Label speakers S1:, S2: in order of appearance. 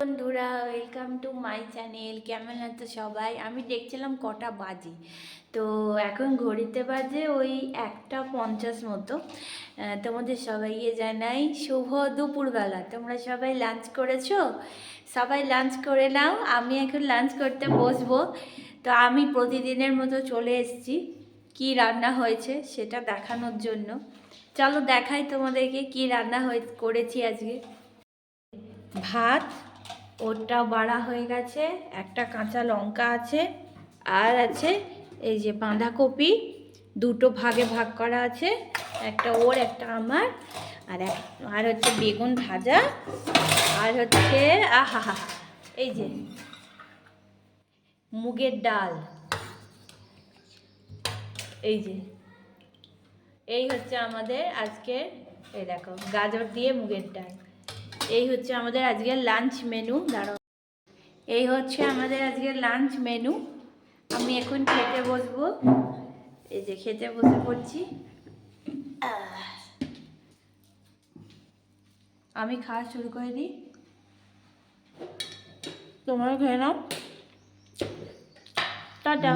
S1: বন্ধুরা welcome to my channel কেমন আছো সবাই? আমি দেখছিলাম কটা বাজে। তো এখন ঘড়িতে বাজে ওই একটা পঞ্চাশ মতো। তোমাদের সবাইকে জানাই শুভ দুপুরবেলা। তোমরা সবাই লাঞ্চ করেছ? সবাই লাঞ্চ করে নাও। আমি এখন লাঞ্চ করতে বসবো। তো আমি প্রতিদিনের মতো চলে এসেছি। কি রান্না হয়েছে সেটা দেখানোর জন্য। চলো দেখাই তোমাদেরকে কি রান্না হয়ে, করেছি আজকে। ভাত ওটা বাড়া হয়ে গেছে, একটা কাঁচা লঙ্কা আছে, আর আছে এই যে বাঁধাকপি, দুটো ভাগে ভাগ করা আছে, একটা ওর, একটা আমার, আর এক, আর হচ্ছে বেগুন ভাজা, আর হচ্ছে, আহা এই যে মুগের ডাল, এই যে, এই হচ্ছে আমাদের আজকে এই দেখো, গাজর দিয়ে মুগের ডাল। এই হচ্ছে আমাদের আজকের লাঞ্চ মেনু দাঁড়াও। এই হচ্ছে আমাদের আজকের লাঞ্চ মেনু আমি এখন খেতে বসবো। এই যে খেতে বসে পড়ছি। আমি খাওয়া শুরু করে দিই। তোমরা খেয়ে নাও। টাটা।